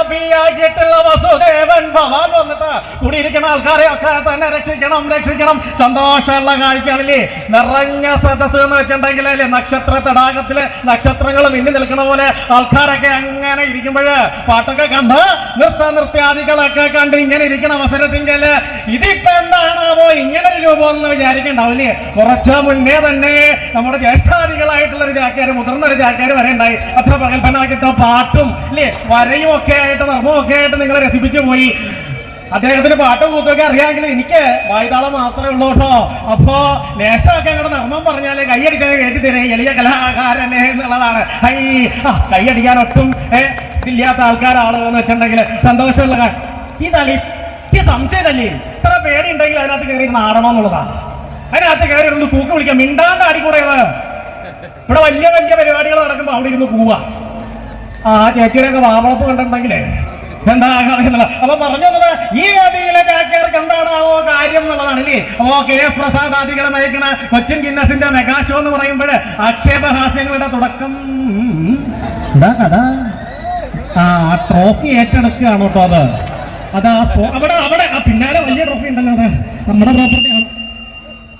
പാപിയായിട്ടുള്ള വസുദേവൻ ഭവാൻ വന്നിട്ട് കൂടിയിരിക്കുന്ന ആൾക്കാരെ ഒക്കെ തന്നെ രക്ഷിക്കണം രക്ഷിക്കണം. സന്തോഷമുള്ള കാഴ്ചയാണല്ലേ? നിറഞ്ഞ സദസ് എന്ന് വെച്ചിട്ടുണ്ടെങ്കിൽ അല്ലേ? നക്ഷത്ര തടാകത്തിലെ നക്ഷത്രങ്ങൾ മിന്നി നിൽക്കുന്ന പോലെ ആൾക്കാരൊക്കെ അങ്ങനെ ഇരിക്കുമ്പോഴ് പാട്ടൊക്കെ കണ്ട് നൃത്ത നൃത്യാദികളൊക്കെ കണ്ട് ഇങ്ങനെ ഇരിക്കുന്ന അവസരത്തിങ്കിൽ ഇതിപ്പോ എന്താണാവോ? ഇങ്ങനെ ഒരു രൂപം എന്ന് വിചാരിക്കണ്ടാവില്ലേ? കുറച്ച് മുന്നേ തന്നെ നമ്മുടെ ജ്യേഷ്ഠാദികളായിട്ടുള്ള ഒരു ജാക്കാര് മുതിർന്ന ഒരു ജാക്കാര് വരെ ഉണ്ടായി. അത്ര പ്രഗത്ഭനാക്കിയിട്ട് പാട്ടും അല്ലേ? വരയും ഒക്കെ ആയിട്ട് നർമ്മമൊക്കെ ആയിട്ട് നിങ്ങളെ രസിപ്പിച്ചു പോയി. അദ്ദേഹത്തിന്റെ പാട്ടും കൂത്തൊക്കെ അറിയാമെങ്കിൽ എനിക്ക് വായുതാളം മാത്രമേ ഉള്ളൂ കേട്ടോ. അപ്പോ ലേശമൊക്കെ അങ്ങോട്ട് നർമ്മം പറഞ്ഞാൽ കൈയടിക്കാൻ കേട്ടി തരേ എളിയ കലാകാരനെ എന്നുള്ളതാണ്. ഐ കൈയടിക്കാൻ ഒട്ടും ഇല്ലാത്ത ആൾക്കാരാണ് എന്ന് വെച്ചിട്ടുണ്ടെങ്കിൽ സന്തോഷമുള്ള എനിക്ക് സംശയമല്ലേ ഇത്ര പേടി ഉണ്ടെങ്കിൽ അതിനകത്ത് കയറി നാടണം എന്നുള്ളതാ അതിനകത്ത് കയറി ഇരുന്ന് പൂക്ക് വിളിക്കാം. മിണ്ടാണ്ട് ആടിക്കൂടെ ഇവിടെ വലിയ വലിയ പരിപാടികൾ നടക്കുമ്പോൾ അവിടെ ഇരുന്ന് പോവാ ആ ചേച്ചിയുടെ ഒക്കെ വാവളപ്പ് കണ്ടിട്ടുണ്ടെങ്കിലേ. എന്താ എന്നുള്ള അപ്പൊ പറഞ്ഞു വന്നത് ഈ വേദിയിലെ ചാക്കേർക്ക് എന്താണാവോ കാര്യം എന്നുള്ളതാണ് അല്ലേ അപ്പോ കെ എസ് പ്രസാദ് ആദികളെ നയിക്കണ കൊച്ചിൻ ഗിന്നസിന്റെ മെഗാ ഷോ എന്ന് പറയുമ്പോൾ ആക്ഷേപഹാസ്യങ്ങളുടെ തുടക്കം. എന്താ കഥ? ആ ട്രോഫി ഏറ്റെടുക്കുകയാണ് കേട്ടോ അത്? അത് ആ അവിടെ അവിടെ ആ പിന്നാലെ വലിയ ട്രോഫി ഉണ്ടല്ലോ അത്. നമ്മുടെ പ്രോപ്പർട്ടിയാണ്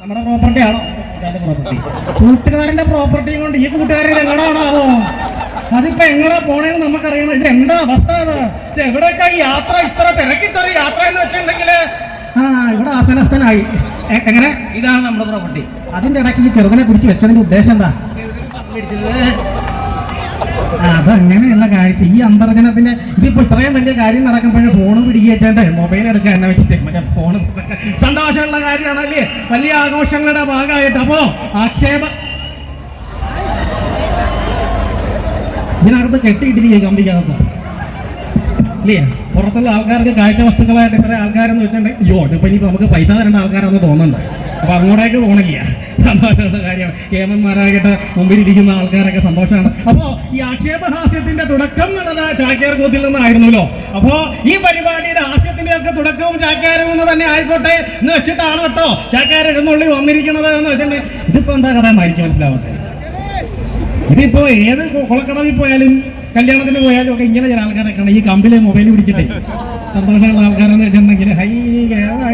നമ്മുടെ പ്രോപ്പർട്ടി ആണോ? പ്രോപ്പർട്ടി കൂട്ടുകാരന്റെ പ്രോപ്പർട്ടിയും കൊണ്ട് ഈ കൂട്ടുകാരൻ എങ്ങടാണാവോ അതിപ്പോ എങ്ങടാ പോണേന്ന് നമുക്കറിയണം. ഇത് എന്താ അവസ്ഥ ഇത് എവിടെയൊക്കെ ഈ യാത്ര ഇത്ര തിരക്കിത്തൊരു യാത്ര എന്ന് വെച്ചിട്ടുണ്ടെങ്കിൽ ആ ഇവിടെ ആസനസ്ഥനായി. എങ്ങനെ? ഇതാണ് നമ്മുടെ പ്രോപ്പർട്ടി അതിന്റെ ഇടയ്ക്ക് ഈ ചെറുതിനെ പിടിച്ച് വെച്ചതിന്റെ ഉദ്ദേശം എന്താ? അതങ്ങനെയുള്ള കാഴ്ച ഈ അന്തർജനത്തിന്റെ ഇതിപ്പോ ഇത്രയും വലിയ കാര്യം നടക്കുമ്പോഴും ഫോണ് പിടിക്കേറ്റേ മൊബൈൽ എടുക്കാൻ എന്നെ വെച്ചിട്ട്. മറ്റേ ഫോൺ സന്തോഷമുള്ള കാര്യമാണല്ലേ? വലിയ ആഘോഷങ്ങളുടെ ഭാഗമായിട്ട്. അപ്പോ ആക്ഷേപ ഇതിനകത്ത് കെട്ടിയിട്ടിരിക്കുക കമ്പിക്കകത്ത്. ഇല്ലേ? പുറത്തുള്ള ആൾക്കാർക്ക് കാഴ്ച വസ്തുക്കളായിട്ട് ഇത്ര ആൾക്കാരെന്ന് വെച്ചിട്ടുണ്ടെങ്കിൽ അയ്യോ ഇതിപ്പോ ഇനിയിപ്പോൾ നമുക്ക് പൈസ തരേണ്ട ആൾക്കാരാണെന്ന് തോന്നുന്നുണ്ട്. അപ്പോൾ അങ്ങോട്ടേക്ക് പോകണില്ല. സന്തോഷമുള്ള കാര്യമാണ് കേമന്മാരായിട്ട് മുമ്പിലിരിക്കുന്ന ആൾക്കാരൊക്കെ സന്തോഷമാണ്. അപ്പോൾ ഈ ആക്ഷേപഹാസ്യത്തിന്റെ തുടക്കം എന്നുള്ളത് ചാക്യാർ കൂത്തിൽ നിന്നായിരുന്നല്ലോ. അപ്പോൾ ഈ പരിപാടിയുടെ ഹാസ്യത്തിന്റെ ഒക്കെ തുടക്കവും ചാക്യാരും എന്ന് തന്നെ ആയിക്കോട്ടെ എന്ന് വെച്ചിട്ടാണ് കേട്ടോ ചാക്യാർ എഴുന്നള്ളി വന്നിരിക്കുന്നത് എന്ന് വെച്ചിട്ടുണ്ടെങ്കിൽ ഇതിപ്പോൾ എന്താ കഥ എന്ന് എനിക്ക് മനസ്സിലാവട്ടെ ഇതിപ്പോ ഏത് കുളക്കടവിൽ പോയാലും കല്യാണത്തിന് പോയാലും ഒക്കെ ഇങ്ങനെ ചില ആൾക്കാരെ കാണാം. ഈ കമ്പിലെ മൊബൈൽ പിടിച്ചിട്ടേ. സന്തോഷമുള്ള ആൾക്കാരെന്ന് വെച്ചിട്ടുണ്ടെങ്കിൽ ഹൈ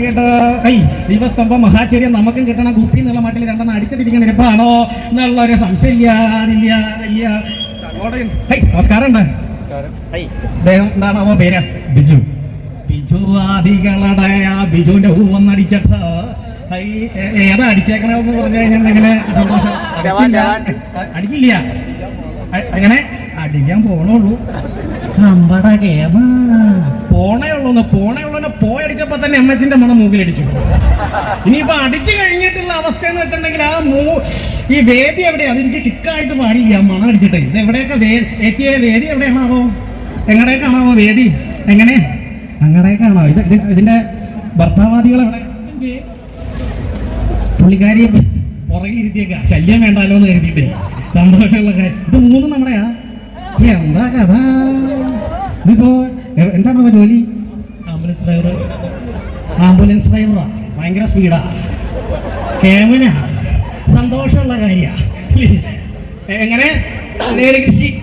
കേട്ടോ ഹൈ ദീപസ്തംഭം മഹാചര്യം നമുക്കും കിട്ടണം. കുപ്പി എന്നുള്ള മട്ടിൽ രണ്ടെണ്ണം അടിച്ചിട്ടിരിക്കണ ഇരിപ്പാണോ എന്നുള്ള ഒരു സംശയമില്ല അതില്ല ഇല്ല നമസ്കാരം ഉണ്ട്. അദ്ദേഹം എന്താണ് അവ പേര്? ബിജു. ബിജു ആദികളുടെ ആ ബിജുവിന്റെ ഹൂ വന്നടിച്ചിട്ട് ഏതാ അടിച്ചേക്കണെന്ന് പറഞ്ഞു കഴിഞ്ഞിട്ടുണ്ടെങ്കിൽ. അടിക്കില്ല. അങ്ങനെ അടിക്കാൻ പോണുള്ളൂ അമ്പട കേമ പോണേ ഉള്ളൂ പോണേ ഉള്ളൂ പോയടിച്ചപ്പോ തന്നെ എം എച്ചിന്റെ മണം മൂക്കിലടിച്ചു. ഇനിയിപ്പോ അടിച്ചു കഴിഞ്ഞിട്ടുള്ള അവസ്ഥ എന്ന് വെച്ചിട്ടുണ്ടെങ്കിൽ ആ മൂ ഈ വേദി എവിടെയാ? അതെനിക്ക് കിക്കായിട്ട് പാടില്ല. മണം അടിച്ചിട്ട്. ഇത് എവിടെയൊക്കെ വേ ചേച്ചിയെ വേദി എവിടെയാണാവോ? എങ്ങടെയൊക്കെ ആണാവോ വേദി? എങ്ങനെ? അങ്ങടേക്കാണോ? ഇത് ഇത് ഇതിന്റെ ഭർത്താവാദികൾ എവിടെ പുറകിൽ പുറകിലിരുത്തിയേക്ക ശല്യം വേണ്ടാലോ എന്ന് കരുതിയിട്ടേ. സന്തോഷമുള്ള കാര്യം. ഇത് മൂന്നും നമ്മുടെയാ. എന്താ കഥ? ഇതിപ്പോ എന്താണ് ജോലി? ആംബുലൻസ് ഡ്രൈവർ ആംബുലൻസ് ഡ്രൈവറാ ഭയങ്കര സ്പീഡാ. കേമനാ സന്തോഷമുള്ള കാര്യ. എങ്ങനെ? കൃഷി.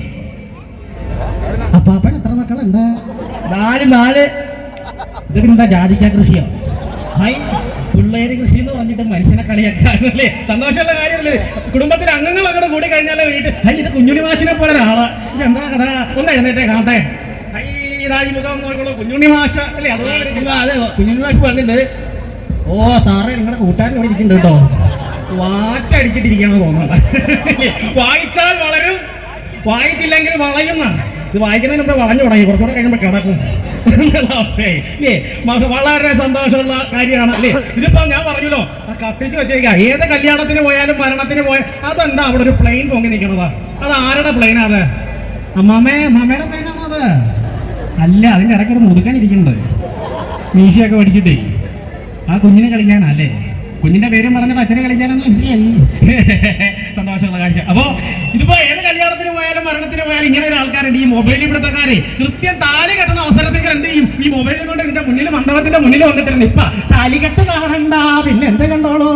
അപ്പാപ്പൻ എത്ര മക്കളുണ്ട്? നാല് നാല്. ഇതൊക്കെ എന്താ ജാതിക്ക കൃഷിയോ? ഹായ് പിള്ളേര് കൃഷി എന്ന് പറഞ്ഞിട്ട് മനുഷ്യനെ കളിയാക്കാനല്ലേ സന്തോഷമുള്ള കാര്യമല്ലേ കുടുംബത്തിൽ അംഗങ്ങൾ അങ്ങോട്ട് കൂടി കഴിഞ്ഞാലേ വീട്ടിൽ ഹൈ ഇത് കുഞ്ഞുണി മാഷിനെ പോലെ ഒരാൾ. ഇതെന്താ കഥ? ഒന്ന് എഴുന്നേറ്റേ കാണട്ടെ. ഹൈ ഇതാ ഈ മുഖം നോക്കുള്ളൂ കുഞ്ഞുണ്ണി മാഷ അല്ലേ. അതെ മാഷ് പറഞ്ഞിട്ടുണ്ട് ഓ സാറേ നിങ്ങളുടെ കൂട്ടുകാരൻ ഇവിടെ ഇരിക്കുന്നുണ്ട് കേട്ടോ. വാറ്റടിച്ചിട്ടിരിക്കണം തോന്നുന്നത് വായിച്ചാൽ വളരും വായിച്ചില്ലെങ്കിൽ വളയുന്നാണ് ഇത് വായിക്കുന്നതിന് നമ്മുടെ വളഞ്ഞു തുടങ്ങി. കുറച്ചുകൂടെ കഴിയുമ്പോൾ കിടക്കും. വളരെ സന്തോഷമുള്ള കാര്യമാണ് അല്ലേ? ഇതിപ്പോ ഞാൻ പറഞ്ഞല്ലോ ആ കത്തിച്ച് വെച്ചേക്കാം. ഏത് കല്യാണത്തിന് പോയാലും മരണത്തിന് പോയാൽ അതെന്താ അവിടെ ഒരു പ്ലെയിൻ പൊങ്ങി നിൽക്കണത്? അത് ആരുടെ പ്ലെയിനാ അത്? അമ്മാമേ അമ്മാമയുടെ പ്ലെയിനാണോ അത്? അല്ല അതിന്റെ ഇടയ്ക്ക് ഒരു മുതുക്കാൻ ഇരിക്കുന്നുണ്ട്. മീശയൊക്കെ പഠിച്ചിട്ടേ ആ കുഞ്ഞിനെ കളിക്കാനല്ലേ കുഞ്ഞിന്റെ പേരും പറഞ്ഞിട്ട് അച്ഛനെ കളിക്കാനെന്ന് മനസ്സിലായി. സന്തോഷമുള്ള കാഴ്ച. അപ്പോ ഇതിപ്പോ ഏത് കല്യാണത്തിന് പോയാലും മരണത്തിന് പോയാലും ഇങ്ങനെ ഒരു ആൾക്കാരുണ്ട്. ഈ മൊബൈൽ ഇവിടുത്തെക്കാരെ കൃത്യം താലി കെട്ടുന്ന അവസരത്തിൽ എന്ത് ചെയ്യും? ഈ മൊബൈൽ കൊണ്ട് ഇതിന്റെ മുന്നിൽ മണ്ഡപത്തിന്റെ മുന്നിൽ വന്നിട്ടിരുന്നു ഇപ്പ താലി കെട്ട് കാണണ്ട. പിന്നെ എന്ത് കണ്ടോളൂ?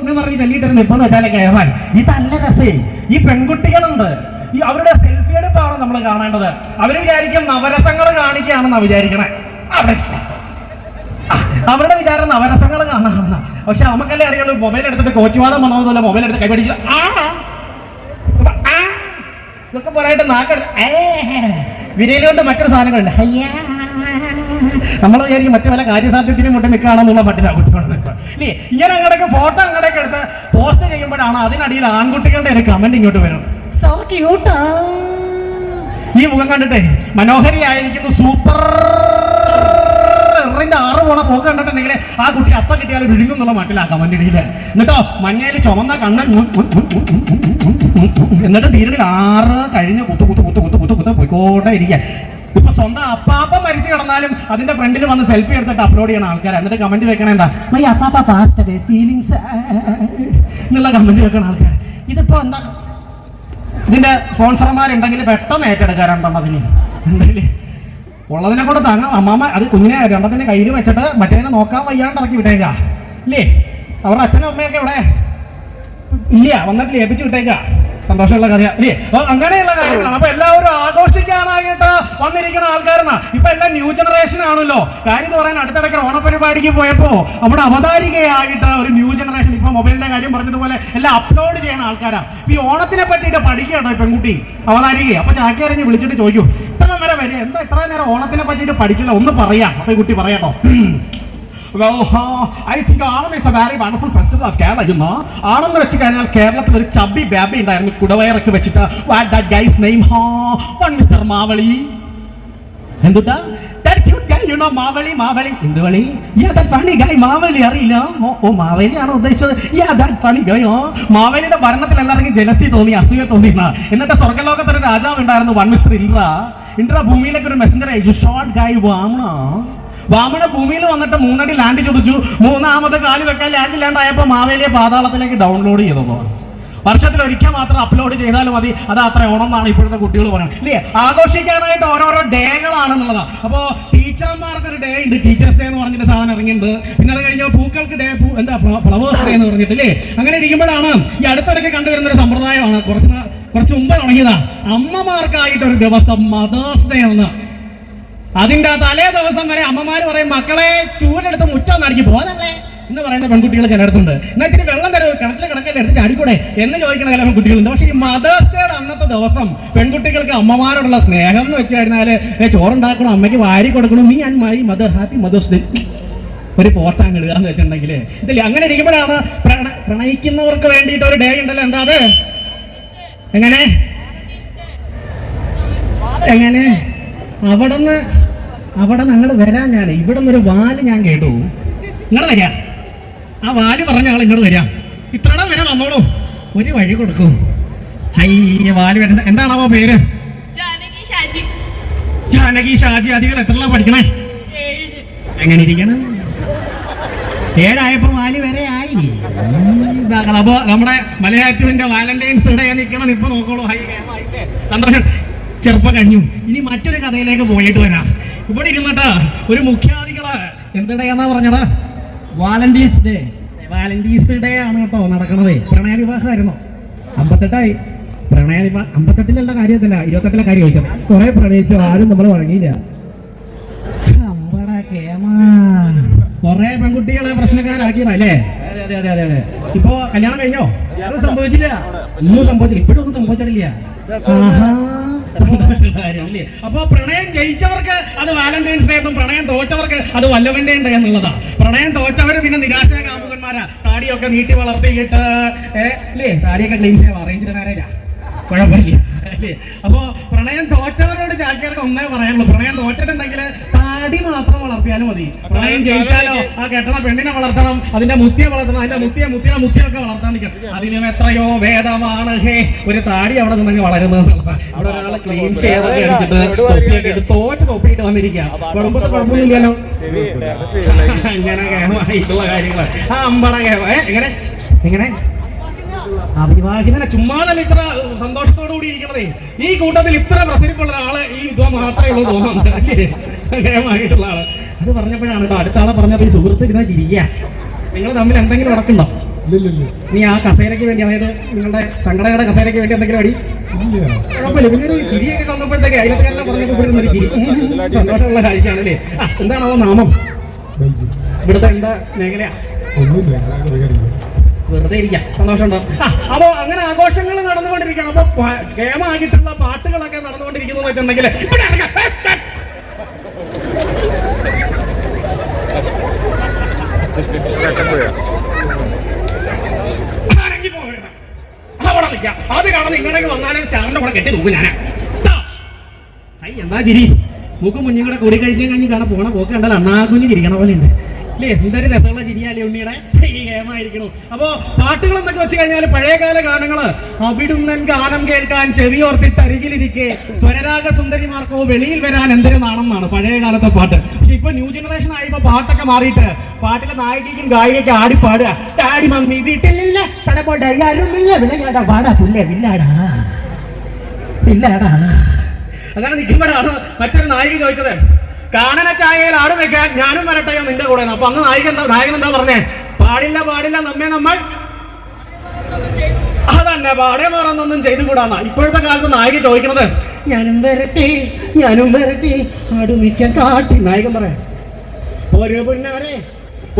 എന്ന് പറഞ്ഞ് ചൊല്ലിട്ടിരുന്നു ഇപ്പൊ വെച്ചാലേ കേറാൻ. ഇതല്ല രസേ. ഈ പെൺകുട്ടികളുണ്ട്. ഈ അവരുടെ സെൽഫിയുടെ എടുപ്പാണ് നമ്മൾ കാണേണ്ടത്? അവർ വിചാരിക്കും നവരസങ്ങൾ കാണിക്കുകയാണെന്നാ വിചാരിക്കണേ. അവിടെ. അവരുടെ വിചാരം നവരസങ്ങൾ കാണാറുണ്ട് പക്ഷെ നമുക്കല്ലേ അറിയുള്ളൂ മൊബൈൽ എടുത്തിട്ട് കോച്ചുവാദം വന്നതല്ല മൊബൈൽ എടുത്ത് കൈപിടിച്ച് ഇതൊക്കെ പോരായിട്ട് നാക്കെടുത്ത് വിരയിലുകൊണ്ട് മറ്റൊരു സാധനങ്ങളുണ്ട്. അയ്യാ നമ്മൾ വിചാരിക്കും മറ്റു പല കാര്യസാധ്യത്തിനും മുട്ടി നിൽക്കുകയാണെന്നുള്ള പറ്റില്ല കുട്ടികളുടെ ഇല്ലേ? ഇങ്ങനെ അങ്ങോട്ടൊക്കെ ഫോട്ടോ അങ്ങോട്ടൊക്കെ എടുത്ത് പോസ്റ്റ് ചെയ്യുമ്പോഴാണ് അതിനടിയിൽ ആൺകുട്ടികളുടെ ഒരു കമന്റ് ഇങ്ങോട്ട് വരും. സോ ക്യൂട്ടാ ഈ മുഖം കണ്ടിട്ടേ മനോഹരിയായിരിക്കുന്നു സൂപ്പർ ഡോക്ടറിന്റെ ആറ് പോണ പോക്ക് കണ്ടിട്ടുണ്ടെങ്കിൽ ആ കുട്ടി അപ്പ കിട്ടിയാൽ വിഴുങ്ങും എന്നുള്ള മട്ടിലാക്കാം വണ്ടിയിടയിൽ എന്നിട്ടോ മഞ്ഞയിൽ ചുമന്ന കണ്ണൻ എന്നിട്ട് തീരണിൽ ആറ് കഴിഞ്ഞ് കുത്തു കുത്തു കുത്തു കുത്തു കുത്തു കുത്തു പോയിക്കോട്ടെ ഇരിക്കുക ഇപ്പൊ സ്വന്തം അപ്പാപ്പ മരിച്ചു കിടന്നാലും അതിന്റെ ഫ്രണ്ടിൽ വന്ന് സെൽഫി എടുത്തിട്ട് അപ്ലോഡ് ചെയ്യണം ആൾക്കാർ എന്നിട്ട് കമന്റ് വെക്കണ എന്താ മൈ അപ്പാപ്പ ഫീലിങ്സ് എന്നുള്ള കമന്റ് വെക്കണ ആൾക്കാർ ഇതിപ്പോ എന്താ ഇതിന്റെ സ്പോൺസർമാരുണ്ടെങ്കിൽ പെട്ടെന്ന് ഏറ്റെടുക്കാറുണ്ടോ അതിന് ഉണ്ടല്ലേ ഉള്ളതിനെ കൊണ്ട് താങ്ങാം. അമ്മാമ്മ അത് കുഞ്ഞിനെ രണ്ടത്തിന്റെ കയ്യിൽ വെച്ചിട്ട് മറ്റേനെ നോക്കാൻ വയ്യാണ്ട് ഇറക്കി വിട്ടേക്ക. ഇല്ലേ? അവരുടെ അച്ഛനും അമ്മയൊക്കെ ഇവിടെ ഇല്ല വന്നിട്ട് ഏൽപ്പിച്ചു വിട്ടേക്കാ. സന്തോഷമുള്ള കഥയാ. ഇല്ലേ? അപ്പൊ അങ്ങനെയുള്ള കാര്യങ്ങളാണ്. അപ്പൊ എല്ലാവരും ആഘോഷിക്കാനായിട്ട് വന്നിരിക്കുന്ന ആൾക്കാരാണ് ഇപ്പൊ എല്ലാം ന്യൂ ജനറേഷൻ ആണല്ലോ. കാര്യം എന്ന് പറയാൻ അടുത്തിടയ്ക്ക് ഓണപരിപാടിക്ക് പോയപ്പോ നമ്മുടെ അവതാരികയായിട്ട് ഒരു ന്യൂ ജനറേഷൻ ഇപ്പൊ മൊബൈലിന്റെ കാര്യം പറഞ്ഞതുപോലെ എല്ലാം അപ്ലോഡ് ചെയ്യുന്ന ആൾക്കാരാ. ഈ ഓണത്തിനെ പറ്റിയിട്ട് പഠിക്കുകയാണോ പെൺകുട്ടി? അവതാരികയെ. അപ്പൊ ചാക്കിയറിഞ്ഞ് വിളിച്ചിട്ട് ചോദിക്കൂ ഇത്ര വരെ വരെ എന്താ ഇത്ര നേരം ഓണത്തിനെ പറ്റിയിട്ട് പഠിച്ചില്ല? ഒന്ന് പറയാം. അപ്പൊ കുട്ടി പറയാട്ടോ. Well, വെച്ച് കഴിഞ്ഞാൽ കേരളത്തിൽ ഒരു ചബി ബാബി ഉണ്ടായിരുന്നു. കുടവയറൊക്കെ വെച്ചിട്ട്. That guy's name ah one mister Mavali. എന്തുട്ടാ? മാവലി മാവലി know മാവളി മാവളി എന്ത് വളി funny guy മാവളി അറിയില്ല. ഓ മാവലി മാവേലിയാണോ ഉദ്ദേശിച്ചത്? guy ഓ മാവേലിയുടെ ഭരണത്തിൽ എല്ലാവർക്കും ജലസി തോന്നി അസൂയ തോന്നി എന്നാ. എന്നിട്ട് സ്വർഗലോകത്തൊരു രാജാവ് ഉണ്ടായിരുന്നു വൺ മിസ്റ്റർ ഇന്ദ്ര. ഇന്ദ്ര ഭൂമിയിലേക്ക് ഒരു മെസ്സഞ്ചർ അയച്ചു. ഷോർട്ട് ഗായ് വാമണ. വാമണ ഭൂമിയിൽ വന്നിട്ട് മൂന്നടി ലാൻഡ് ചോദിച്ചു. മൂന്നാമത് കാലി വെക്കാൻ ലാൻഡ് ലാൻഡായപ്പോ മാവേലിയെ പാതാളത്തിലേക്ക് ഡൗൺലോഡ് ചെയ്തതോ. വർഷത്തിൽ ഒരിക്കൽ മാത്രം അപ്ലോഡ് ചെയ്താലും മതി. അത് അത്ര ഓണം എന്നാണ് ഇപ്പോഴത്തെ കുട്ടികൾ പറയുന്നത്. ഇല്ലേ? ആഘോഷിക്കാനായിട്ട് ഓരോരോ ഡേകളാണെന്നുള്ളതാണ് അപ്പോ ഉണ്ട് ടീച്ചേഴ്സ് ഡേ എന്ന് പറഞ്ഞിട്ട് സാധനം ഇറങ്ങിയിട്ടുണ്ട്. പിന്നെ അത് കഴിഞ്ഞ പൂക്കൾക്ക് ഡേ എന്താ ഫ്ലവേഴ്സ് ഡേ എന്ന് പറഞ്ഞിട്ടില്ലേ? അങ്ങനെ ഇരിക്കുമ്പോഴാണ് ഈ അടുത്തിടയ്ക്ക് കണ്ടുവരുന്ന ഒരു സമ്പ്രദായമാണ്. കുറച്ച് കുറച്ച് മുമ്പ് തുടങ്ങിയതാ. അമ്മമാർക്കായിട്ട് ഒരു ദിവസം മദേഴ്സ് ഡേ എന്ന് അതിന്റെ തലേ ദിവസം വരെ അമ്മമാര് പറയും മക്കളെ ചൂടെടുത്ത് മുറ്റം നടക്കി പോതല്ലേ എന്ന് പറയുന്ന പെൺകുട്ടികൾ ചിലയിടത്തുണ്ട്. എന്നാൽ ഇത്തിരി വെള്ളം തരും കിണറ്റിലെ കിടക്കല്ലേ എടുത്ത് ചാടിക്കൂടെ? എന്ന് ചോദിക്കുന്ന ചില പെൺകുട്ടികളുണ്ട്. പക്ഷേ ഈ മദേഴ്സ് ഡേയുടെ അന്നത്തെ ദിവസം പെൺകുട്ടികൾക്ക് അമ്മമാരോടുള്ള സ്നേഹം എന്ന് വെച്ച് കഴിഞ്ഞാൽ ചോറുണ്ടാക്കണം അമ്മയ്ക്ക് വാരി കൊടുക്കണം me and my mother happy mother's day ഒരു പോർട്ടാങ് ഇടുക എന്ന് വെച്ചിട്ടുണ്ടെങ്കിൽ ഇതല്ലേ? അങ്ങനെ ഇരിക്കുമ്പോഴാണ് പ്രണ- പ്രണയിക്കുന്നവർക്ക് വേണ്ടിയിട്ട് ഒരു ഡേ ഉണ്ടല്ലോ. എന്താ അത്? എങ്ങനെ? എങ്ങനെ? അവിടെ നിങ്ങൾ വരാൻ ഞാൻ ഇവിടെ നിന്നൊരു വാൽ ഞാൻ കേട്ടു. നിങ്ങൾ വരാ. ആ വാൽ പറഞ്ഞ ആൾ ഇങ്ങോട്ട് വരാം. ഇത്രടം വരെ വന്നോളൂ. ഒരു വഴി കൊടുക്കും. അയ്യ വാൽ വരുന്ന എന്താണാവോ പേര്? ജാനകി ഷാജി. അധികൾ എത്ര പഠിക്കണേ? എങ്ങനെ ഇരിക്കണം? ഏഴായപ്പോ വാൽ വരെ ആയി. ഇതാക്കണം. അപ്പൊ നമ്മുടെ മലയാറ്റൂരിന്റെ വാലന്റൈൻസ് ഡേ നിൽക്കണം ഇപ്പൊ നോക്കോളൂ? സന്തോഷം. ചെറുപ്പം കഴിഞ്ഞു. ഇനി മറ്റൊരു കഥയിലേക്ക് പോയിട്ട് വരാം. ഇവിടെ ഇരുന്നിട്ട് ഒരു മുഖ്യാധികൾ എന്തിടയെന്നാ പറഞ്ഞത്? വാലന്റീൻസ് ഡേ വാലന്റീൻസ് ഡേ ആണ് കേട്ടോ നടക്കണത്. പ്രണയ വിവാഹമായിരുന്നോ. അമ്പത്തെട്ടായി. പ്രണയ വിവാഹ അമ്പത്തെട്ടിലുള്ള കാര്യത്തില്ല ഇരുപത്തെട്ടിലെ കാര്യം ചോദിച്ചത് കുറെ പ്രണയിച്ചു ആരും നമ്മൾ വഴങ്ങിയില്ല. അമ്പടാ കേമാ. കൊറേ പെൺകുട്ടികളെ പ്രശ്നക്കാരാക്കിയതല്ലേ അതെ അതെ അതെ അതെ അതെ. ഇപ്പോ കല്യാണം കഴിഞ്ഞോ? സംഭവിച്ചില്ല. ഒന്നും സംഭവിച്ചില്ല. ഇപ്പോഴും ഒന്നും സംഭവിച്ചിട്ടില്ല ആഹാ. കാര്യമല്ലേ? അപ്പൊ പ്രണയം ജയിച്ചവർക്ക് അത് വാലന്റൈൻസ് ഡേ എന്നും പ്രണയം തോറ്റവർക്ക് അത് വല്ലവന്റെ ഡേ എന്നുള്ളതാ. പ്രണയം തോറ്റവർ പിന്നെ നിരാശ കാമുകന്മാരാ. താടിയൊക്കെ നീട്ടി വളർത്തിയിട്ട് ഏ, അല്ലേ താടിയൊക്കെ ക്ലീൻ ഷേവ് അറേഞ്ച്ഡ് കുഴപ്പമില്ല. അപ്പോ പ്രണയം തോറ്റവരോട് ചാക്കിയർക്ക് ഒന്നേ പറയാനുള്ളൂ. പ്രണയം തോറ്റിട്ടുണ്ടെങ്കിൽ താടി മാത്രം വളർത്തിയാലും മതി. പ്രണയം ജയിച്ചാലോ ആ കെട്ടണ പെണ്ണിനെ വളർത്തണം അതിന്റെ മുത്തിയെ വളർത്തണം അതിന്റെ മുത്തിയെ മുത്തിയുടെ മുത്തിയൊക്കെ വളർത്താൻ നിൽക്കണം. അതിനും എത്രയോ ഭേദമാണ് ഹേ ഒരു താടി അവിടെ നിന്നെങ്കിൽ വളരുന്നത്. അവിടെ ഒരാളെ ക്ലീൻ അടിച്ചിട്ട് ഇട്ട് തോറ്റ് തൊപ്പിയിട്ട് വന്നിരിക്കുക. കുഴപ്പത്തിൽ കുഴപ്പമൊന്നുമില്ലല്ലോ. ഇങ്ങനെ കേമായിട്ടുള്ള കാര്യങ്ങൾ ആ അമ്പട ഏ, എങ്ങനെ? എങ്ങനെ? അവിവാഹിതനെ ചുമ്മാതല്ല ഇത്ര സന്തോഷത്തോടു കൂടി ഇരിക്കണതേ. ഈ കൂട്ടത്തിൽ ഇത്ര പ്രസരിപ്പുള്ള ഒരാൾ ഈ വിധവ മാത്രമേ ഉള്ളൂ തോന്നുന്നുണ്ട് അല്ലേ? കേമായിട്ടുള്ള ആൾ. അത് പറഞ്ഞപ്പോഴാണ് കേട്ടോ അടുത്ത ആളെ പറഞ്ഞപ്പോ ഈ സുഹൃത്ത് ഇരുന്നാ ചിരിക്കുക. നിങ്ങൾ തമ്മിൽ എന്തെങ്കിലും നടക്കണ്ടോ ഇല്ലില്ല നീ ആ കസേരയ്ക്ക് വേണ്ടി അതായത് നിങ്ങളുടെ സംഘടനയുടെ കസേരയ്ക്ക് വേണ്ടി എന്തെങ്കിലും അടി? കുഴപ്പമില്ല. പിന്നെ ഒരു ചിരിയൊക്കെ തന്നപ്പോഴത്തേക്ക് അയലത്തുകാരെല്ലാം പറഞ്ഞപ്പോൾ ഒരു ചിരി. സന്തോഷമുള്ള കാഴ്ചയാണല്ലേ ആ എന്താണോ നാമം? ഇവിടുത്തെ എന്താ മേഖലയാ? വെറുതെ ഇരിക്കാം. സന്തോഷമുണ്ടോ. ആ അപ്പോ അങ്ങനെ ആഘോഷങ്ങൾ നടന്നുകൊണ്ടിരിക്കണം അപ്പൊ പ- കേമായിട്ടുള്ള പാട്ടുകളൊക്കെ നടന്നുകൊണ്ടിരിക്കുന്നു വെച്ചിട്ടുണ്ടെങ്കിൽ. അത് കാണുന്ന ഇങ്ങനെയൊക്കെ വന്നാലും സ്റ്റാറിന്റെ കൂടെ കെട്ടി നോക്കും ഞാൻ. ഐ എന്താ ചിരി? മൂക്കും കുഞ്ഞും കൂടെ കൂടി കഴിച്ചു കഴിഞ്ഞ് കാണാൻ പോണ പോക്ക് കണ്ടാൽ അണ്ണാക്കുഞ്ഞ് ചിരിക്കണ പോലെ ഉണ്ട്. അല്ലേ എന്തൊരു രസമുള്ള ചിരിയാലേ ഉണ്ണിയുടെ. ഈ ഗെയിമായിരിക്കണു അപ്പോ പാട്ടുകൾ എന്നൊക്കെ വെച്ച് കഴിഞ്ഞാൽ പഴയകാല ഗാനങ്ങൾ അവിടുന്നൻ ഗാനം കേൾക്കാൻ ചെവിയോർത്തിട്ട് അരികിലിരിക്കെ സ്വരരാഗ സുന്ദരിമാർക്കോ വെളിയിൽ വരാൻ എന്തൊരു നാണെന്നാണ് പഴയ കാലത്തെ പാട്ട്. പക്ഷെ ഇപ്പൊ ന്യൂ ജനറേഷൻ ആയപ്പോ പാട്ടൊക്കെ മാറിയിട്ട് പാട്ടിലെ നായികയ്ക്കും ഗായികയ്ക്കും ആടി പാടുക ഡാഡി മമ്മി വീട്ടിലില്ല അങ്ങനെ നിൽക്കുമ്പോഴാണ് മറ്റൊരു നായിക ചോദിച്ചത് കാനന ചായയിൽ ആട് വെക്കാൻ ഞാനും വരട്ടെയോ നിന്റെ കൂടെ. അപ്പൊ അന്ന് നായിക എന്താ നായകൻ എന്താ പറഞ്ഞേ? പാടില്ല പാടില്ല നമ്മെ നമ്മൾ അതന്നെ പാടെ മാറന്നൊന്നും ചെയ്തുകൂടാന്ന. ഇപ്പോഴത്തെ കാലത്ത് നായിക ചോദിക്കണത് ഞാനും വരട്ടെ ഞാനും വരട്ടെ ആട് കാട്ടി. നായകൻ പറയാം ഓരോ പുന്നാരെ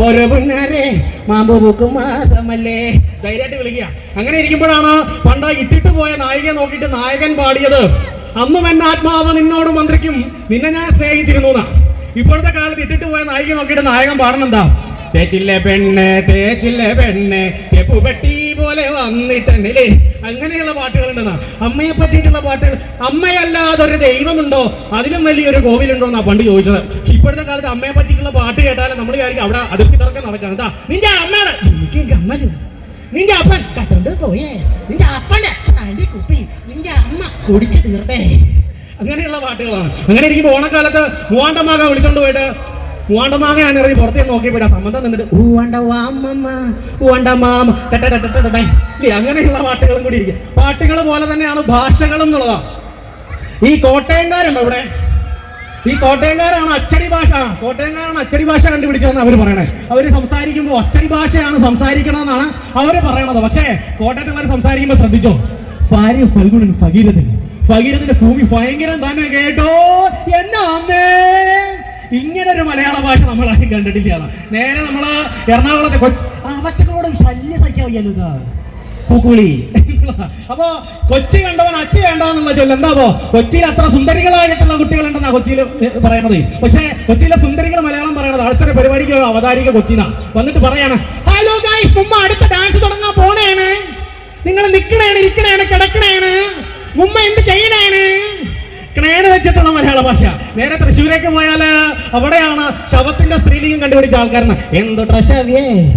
ഓരോ പുന്നാരെ മാമ്പ് പൂക്കും മാസമല്ലേ. ധൈര്യമായിട്ട് വിളിക്കുക. അങ്ങനെ ഇരിക്കുമ്പോഴാണ് പണ്ട ഇട്ടിട്ട് പോയ നായികയെ നോക്കിയിട്ട് നായകൻ പാടിയത് അന്നും എന്നെ ആത്മാവ് നിന്നോട് മന്ത്രിക്കും നിന്നെ ഞാൻ സ്നേഹിച്ചിരുന്നു ഇപ്പോഴത്തെ കാലത്ത് ഇട്ടിട്ട് പോയ നായിക നോക്കിയിട്ട് നായകൻ പാടണെന്താ തേച്ചില്ലേ പെണ്ണ് തേച്ചില്ല പെണ്ണ്. തെപ്പുപെട്ടി പോലെ വന്നിട്ടല്ലേ അങ്ങനെയുള്ള പാട്ടുകളുണ്ടെന്നാ. അമ്മയെ പറ്റിയിട്ടുള്ള പാട്ടുകൾ. അമ്മയല്ലാതെ ഒരു ദൈവമുണ്ടോ? അതിലും വലിയൊരു കോവിലുണ്ടോ എന്നാ പണ്ട് ചോദിച്ചത്. ഇപ്പോഴത്തെ കാലത്ത് അമ്മയെ പറ്റിയിട്ടുള്ള പാട്ട് കേട്ടാലും നമ്മൾ വിചാരിക്കും അവിടെ അതിർത്തി തർക്കം നടക്കാൻ എന്താ നിന്റെ അമ്മയാണ്. എനിക്ക് എനിക്ക് അമ്മ നിന്റെ അപ്പൻ കട്ടുണ്ട് പോയേ നിന്റെ അപ്പനെ അതിന്റെ കുപ്പി. നിന്റെ അമ്മ കുടിച്ചു തീർത്തേ. അങ്ങനെയുള്ള പാട്ടുകളാണ്. അങ്ങനെ ഇരിക്കുമ്പോൾ ഓണക്കാലത്ത് മൂവാണ്ടമാക വിളിച്ചോണ്ട് പോയിട്ട് മൂവാണ്ടമാക ഞാൻ ഇറങ്ങി പുറത്തേ നോക്കിയപ്പോഴാ സംബന്ധം നിന്നിട്ട് ഊവണ്ട വാമ്മ ഊവണ്ട മാമ. ഇല്ലേ അങ്ങനെയുള്ള പാട്ടുകളും കൂടി ഇരിക്കും പാട്ടുകൾ പോലെ തന്നെയാണ് ഭാഷകളും എന്നുള്ളതാ. ഈ കോട്ടയംകാരുണ്ടോ ഇവിടെ? ഈ കോട്ടയംകാരാണ് അച്ചടി ഭാഷ. കോട്ടയംകാരാണ് അച്ചടി ഭാഷ കണ്ടുപിടിച്ചതെന്ന് അവർ പറയണേ. അവർ സംസാരിക്കുമ്പോൾ അച്ചടി ഭാഷയാണ് സംസാരിക്കണമെന്നാണ് അവർ പറയണത്. പക്ഷേ കോട്ടയത്തുകാർ സംസാരിക്കുമ്പോൾ ശ്രദ്ധിച്ചോ? ഭാര്യ ഫൽഗുണൻ ഭഗീരഥൻ ഫകീരത്തിന്റെ ഭൂമി ഭയങ്കരം തന്നെ കേട്ടോ. എന്നാ അമ്മേ? ഇങ്ങനെ ഒരു മലയാള ഭാഷ നമ്മൾ ആരും കണ്ടിട്ടില്ല നേരെ നമ്മൾ എറണാകുളത്തെ കൊച്ചു അവറ്റകളോട് ശല്യം സഹിക്കാൻ വയ്യല്ലോ ഇതാ. കൂക്കുളി അപ്പോ കൊച്ചി കണ്ടവൻ അച്ചി വേണ്ടെന്നുള്ള ചൊല്ല. എന്താവോ കൊച്ചിയിൽ അത്ര സുന്ദരികളായിട്ടുള്ള കുട്ടികളുണ്ടെന്നാ കൊച്ചിയിൽ പറയണത്. പക്ഷേ കൊച്ചിയിലെ സുന്ദരികൾ മലയാളം പറയണത് അടുത്തൊരു പരിപാടിക്ക് അവതാരിക കൊച്ചിന്നാ വന്നിട്ട് പറയാണ് ഹലോ ഗായ്സ് മുമ്പ് അടുത്ത ഡാൻസ് തുടങ്ങാൻ പോണേണ്. നിങ്ങൾ നിക്കണേണ് ഇരിക്കണേണ് കിടക്കണേണ്. മുമ്പ് എന്ത് ചെയ്യണേണ്? ക്ണേണ് വെച്ചിട്ടുള്ള മലയാള ഭാഷ. നേരെ തൃശ്ശൂരേക്ക് പോയാൽ അവിടെയാണ് ശവത്തിന്റെ സ്ത്രീലിംഗം കണ്ടുപിടിച്ച ആൾക്കാരെന്ന്. എന്ത് ട്രഷവ്യേ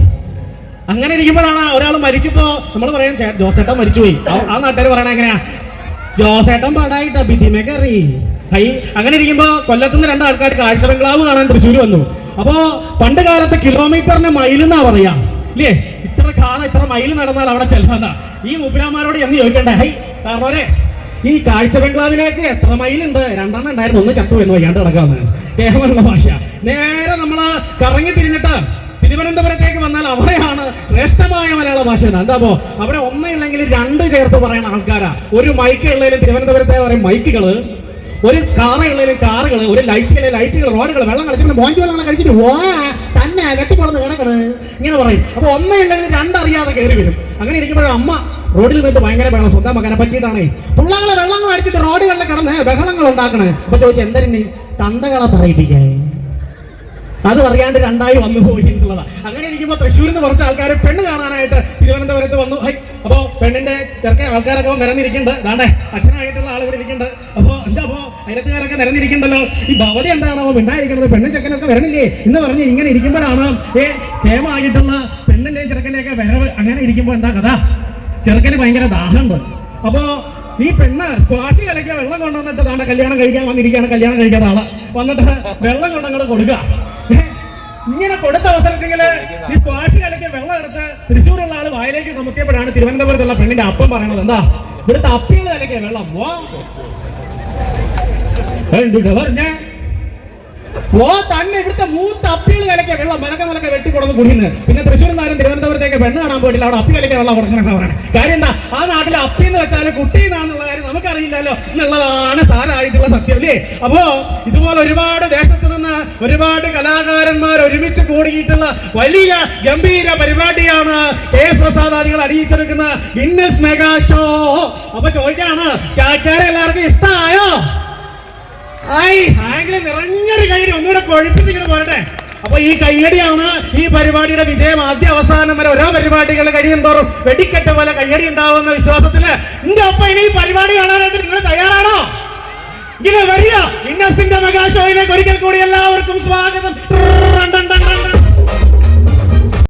അങ്ങനെ ഇരിക്കുമ്പോഴാണ് ഒരാൾ മരിച്ചപ്പോ നമ്മൾ പറയാം ജോസേട്ടൻ മരിച്ചുപോയി. ആ- നാട്ടുകാർ പറയണ എങ്ങനെയാ? ജോസേട്ടൻ പാടായിട്ട ബിധിമേ കയറി ഹൈ അങ്ങനെ ഇരിക്കുമ്പോ കൊല്ലത്തുനിന്ന് രണ്ട് ആൾക്കാർ കാഴ്ച ബംഗ്ലാവ് കാണാൻ തൃശ്ശൂർ വന്നു. അപ്പോ പണ്ട് കാലത്ത് കിലോമീറ്ററിന് മൈൽ എന്നാ പറയാ. ഇല്ലേ? ഇത്ര കാലം ഇത്ര മൈൽ നടന്നാൽ അവിടെ ചെല്ലാന്ന. ഈ മുപ്പിലാമാരോട് എന്ന് ചോദിക്കണ്ടേ? ഹൈ കാരണവരെ ഈ കാഴ്ച ബംഗ്ലാവിലേക്ക് എത്ര മൈലുണ്ട്? രണ്ടെണ്ണം ഉണ്ടായിരുന്നു. ഒന്ന് ചത്തു എന്ന് വയ്യാണ്ട് കിടക്കാന്ന് കേരളമുള്ള ഭാഷ. നേരെ നമ്മൾ കറങ്ങി തിരിഞ്ഞിട്ട് തിരുവനന്തപുരത്തേക്ക് വന്നാൽ അവിടെയാണ് ശ്രേഷ്ഠമായ മലയാള ഭാഷ എന്ന്. എന്താ പോ അവിടെ ഒന്നില്ലെങ്കിൽ രണ്ട് ചേർത്ത് പറയുന്ന ആൾക്കാരാ. ഒരു മൈക്ക് ഉള്ളതിലും തിരുവനന്തപുരത്തെ പറയും മൈക്കുകൾ ഒരു കാറ് ഉള്ളതിലും കാറുകൾ ഒരു ലൈറ്റുകൾ ലൈറ്റുകൾ റോഡുകൾ വെള്ളം കളിച്ചിട്ട് ബോഞ്ച് വെള്ളം കഴിച്ചിട്ട് വാ തന്നെ വെട്ടിപ്പൊളന്ന് കിടക്കണ് ഇങ്ങനെ പറയും. അപ്പൊ ഒന്നില്ലെങ്കിൽ രണ്ടറിയാതെ കയറി വരും. അങ്ങനെ ഇരിക്കുമ്പോഴും അമ്മ റോഡിൽ നിന്നിട്ട് ഭയങ്കര ബഹളം. സ്വന്തം മകനെ പറ്റിയിട്ടാണേ. പിള്ളാങ്ങളെ വെള്ളം അടിച്ചിട്ട് റോഡുകളിൽ കിടന്ന് ബഹളങ്ങൾ ഉണ്ടാക്കണേ. അപ്പൊ ചോദിച്ചു എന്തിനു തന്തകളെ പറയിപ്പിക്കേ. അത് പറയാണ്ട് രണ്ടായി വന്നു പോയി എന്നുള്ളതാ. അങ്ങനെ ഇരിക്കുമ്പോൾ തൃശ്ശൂരിൽ നിന്ന് കുറച്ച് ആൾക്കാർ പെണ്ണ് കാണാനായിട്ട് തിരുവനന്തപുരത്ത് വന്നു. ഹൈ അപ്പോ പെണ്ണിന്റെ ചെറുക്കെ ആൾക്കാരൊക്കെ നിരന്നിരിക്കുന്നുണ്ട് ദാണ്ടേ അച്ഛനായിട്ടുള്ള ആൾ ഇവിടെ ഇരിക്കുന്നുണ്ട്. അപ്പോ എന്താ അപ്പോ അയലത്തുകാരൊക്കെ നിരന്നിരിക്കുന്നുണ്ടല്ലോ ഈ ഭവതി എന്താണോ മിണ്ടായിരിക്കുന്നത് പെണ്ണും ചെക്കനൊക്കെ വരണില്ലേ? എന്ന് പറഞ്ഞ് ഇങ്ങനെ ഇരിക്കുമ്പോഴാണ് ഏ ക്ഷേമമായിട്ടുള്ള പെണ്ണിന്റെയും ചെറുക്കന്റെയൊക്കെ വരവ്? അങ്ങനെ ഇരിക്കുമ്പോൾ എന്താ കഥ? ചെറുക്കന് ഭയങ്കര ദാഹമുണ്ട്. അപ്പോ ഈ പെണ്ണ് സ്ക്വാഷി കലക്കിയ വെള്ളം കൊണ്ടുവന്നിട്ട് താണ്ട കല്യാണം കഴിക്കാൻ വന്നിരിക്കുകയാണ് കല്യാണം കഴിക്കാൻ ആൾ. വന്നിട്ട് വെള്ളം കൊണ്ടങ്ങോട്ട് കൊടുക്കുക. ഇങ്ങനെ കൊടുത്ത അവസരത്തിൽ ഈ സ്ക്വാഷി കലക്കിയ വെള്ളം എടുത്ത് തൃശ്ശൂരുള്ള ആൾ വായിലേക്ക് നമുക്കിയപ്പോഴാണ് തിരുവനന്തപുരത്തുള്ള പെണ്ണിന്റെ അപ്പം പറയണത്. എന്താ? ഇവിടുത്തെ അപ്പികൾ കലക്കിയ വെള്ളം. ഓ തന്നെ ഇവിടുത്തെ മൂത്ത അപ്പികൾ കലക്കെ വെള്ളം മലക്ക മലക്ക വെട്ടി കൊടുന്ന് കുടിന്ന് പിന്നെ തൃശ്ശൂർ നാരും തിരുവനന്തപുരത്തേക്ക് പെണ്ണ് കാണാൻ പോയിട്ടില്ല. അവിടെ അപ്പി കലക്കെ വെള്ളം കൊടുക്കണമെന്ന് പറയുന്നത്. കാര്യം എന്താ? ആ നാട്ടിലെ അപ്പി എന്ന് വെച്ചാൽ കുട്ടി എന്നാന്നുള്ള കാര്യം നമുക്കറിയില്ലല്ലോ എന്നുള്ളതാണ് സാരായിട്ടുള്ള സത്യം അല്ലേ? അപ്പോ ഇതുപോലെ ഒരുപാട് ദേശത്ത് നിന്ന് ഒരുപാട് കലാകാരന്മാർ ഒരുമിച്ച് കൂടിയിട്ടുള്ള വലിയ ഗംഭീര പരിപാടിയാണ് കെ എസ് പ്രസാദാദികൾ അടിയിച്ചെടുക്കുന്ന ഗിന്നസ് മെഗാ ഷോ. അപ്പൊ ചോദിക്കാണ് ചാക്കാരെ എല്ലാവർക്കും ഇഷ്ടമായോ നിറഞ്ഞൊരു കൈയടി ഒന്നുകൂടെ കൊഴിപ്പിച്ചിങ്ങനെ പോരട്ടെ. അപ്പൊ ഈ കയ്യടിയാണ് ഈ പരിപാടിയുടെ വിജയം. ആദ്യ അവസാനം വരെ ഓരോ പരിപാടികൾ കഴിയുന്തോറും വെടിക്കെട്ട് പോലെ കയ്യടി ഉണ്ടാവുന്ന വിശ്വാസത്തിൽ. എന്റെ ഒപ്പം ഇനി ഈ പരിപാടി കാണാനായിട്ട് നിങ്ങൾ തയ്യാറാണോ? ഇങ്ങനെ വരിക. ഇന്നസിന്റെ മെഗാ ഷോയിലേക്ക് ഒരിക്കൽ കൂടി എല്ലാവർക്കും സ്വാഗതം.